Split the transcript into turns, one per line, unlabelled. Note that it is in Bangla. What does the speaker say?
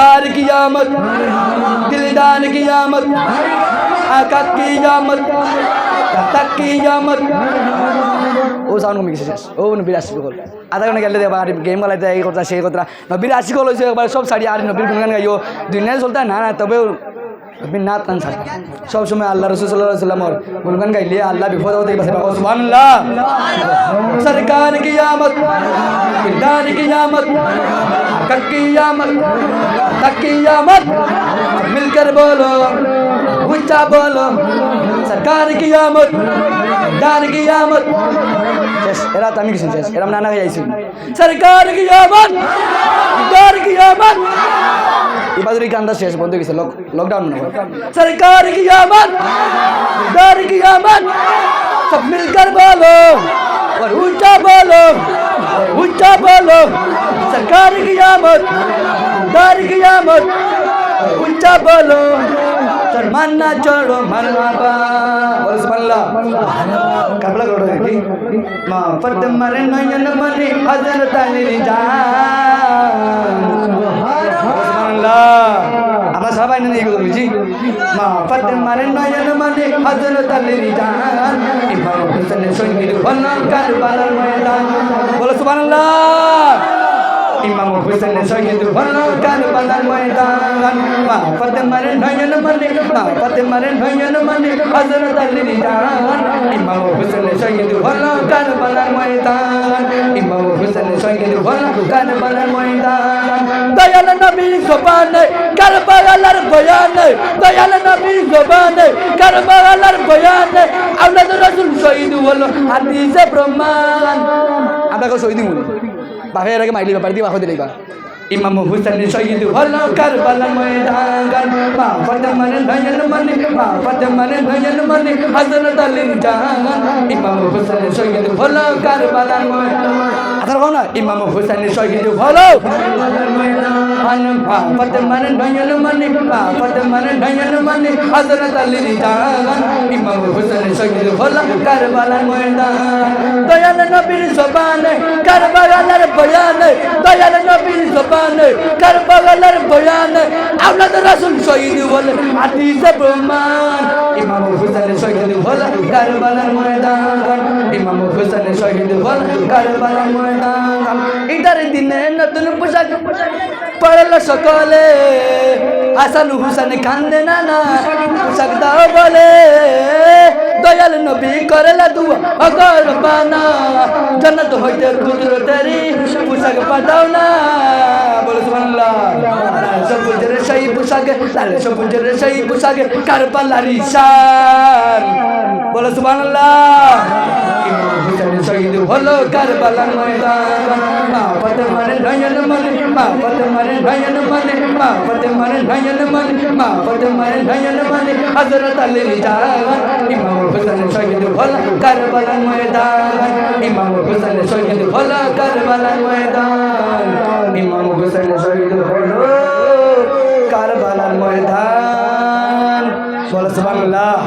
सरकार की आमद दिलदार की आमद आका की आमद तक की आमद ও সাউন্ড কমে গেছে শেষ ও নবীর আশি গল আধা ঘন্টা গেলে দেখবা আর গেম খেলাইতে এই কথা সেই কথা নবীর আশি গল হয়েছে একবার সব শাড়ি আর নবীর গুণগান গাইও দুনিয়া চলতে না না তবে নবীর নাত টান ছাড় সব সময় আল্লাহ রসুল সাল্লাহ সাল্লামর গুণগান গাইলে আল্লাহ বিপদ হতে পারে সুবহানাল্লাহ সরকার কি আমত কিরদার কি আমত हक की आमद तक की आमद मिलकर बोलो ऊंचा बोलो কার কিয়ামত কার কিয়ামত। শেষ, এরা তো আমি কিছু শেষ, এরা নানা হয়ে আইসি স্যার কার কিয়ামত কার কিয়ামত। ইবাদুরি কান্দা শেষ বন্ধ গেছে লকডাউন না স্যার কার কিয়ামত কার কিয়ামত। সব মিলকর বলো और ऊंचा बोलो ऊंचा बोलो सरकार की आमद दार की आमद ऊंचा बोलो சொல்லுங்கள் மன்னா சொல்லும் கபல கொடுறதுக்கு மாப்பத்து மரண என்ன பண்ணி அதன தள்ளிட்டா আমার সবাই নিয়ে এগুলো বুঝি মা ফাতে মারে নয়ন মানে হাজারো তালের জান ইমাম হোসেনের সঙ্গীর বলন কারবালার ময়দান বলো সুবহানাল্লাহ ইমাম হোসেন শহীদ হল কারবালার ময়দান। মা ফতে মারে নয়ন মনে মা ফতে মারে নয়ন মনে হযরত আলী জান ইমাম হোসেন শহীদ হল কারবালার ময়দান। ইমাম হোসেন শহীদ হল কারবালার ময়দান। দয়াল নবীর জবানে, কারবালার বয়ানে, দয়াল নবীর জবানে, কারবালার বয়ানে, আওলাদ রাসূল শহীদ হল হাদিসে প্রমাণ। আপনাকে শহীদ হল বাপে এর আগে মাইলি ব্যাপার দিয়ে বাপে দিলেই বা ইমাম হুসেন শহীদ হল কারবালা ময়দান মা ফাতেমার নয়ন মনে মা ফাতেমার নয়ন মনে হযরত আলী জাহান। ইমাম হুসেন শহীদ হল কারবালা ময়দান। আদার না? ইমাম হুসেন শহীদ হল। মা ফাতেমার নয়ন মনে মা ফাতেমার নয়ন মনে হযরত আলী জান ইমাম হুসেন শহীদ হল কারবালার ময়দান। দয়াল নবীর জবানে কারবালার বয়ানে, দয়াল নবীর জবানে কারবালার বয়ানে আওলাদ রাসূল শহীদ হলে হাদিসে প্রমাণ। ইমাম হুসেন শহীদ হল কারবালার ময়দান। ইমাম হুসেন শহীদ হল কারবালার ময়দান। দিনে নতুন পোশাক পড়ল সকলে। হাসান হুসেন কান্দে না না, পোশাক দাও বলে। দয়াল নবী করলা দুয়া, অগর বানা। জন্নত হইতে কুদরতেরি পোশাক পাঠাও না। বলে সুবহানাল্লাহ। সবুজের সেই পোশাকে, লাল সবুজের সেই পোশাকে, কারবালার ঈশান। বলে সুবহানাল্লাহ। শহীদ হলো কারবালার ময়দান। ফাতেমার নয়ন মনে মা ফাতেমার নয়ন মনে মা ফাতেমার নয়ন মনে মা ফাতেমার নয়ন মনে হযরত আলী জান ইমাম হুসেন শহীদ হলো কারবালার ময়দান। ইমাম হুসেন শহীদ হলো কারবালার ময়দান। ইমাম হুসেন শহীদ হলো কারবালার ময়দান। বলো সুবহানাল্লাহ।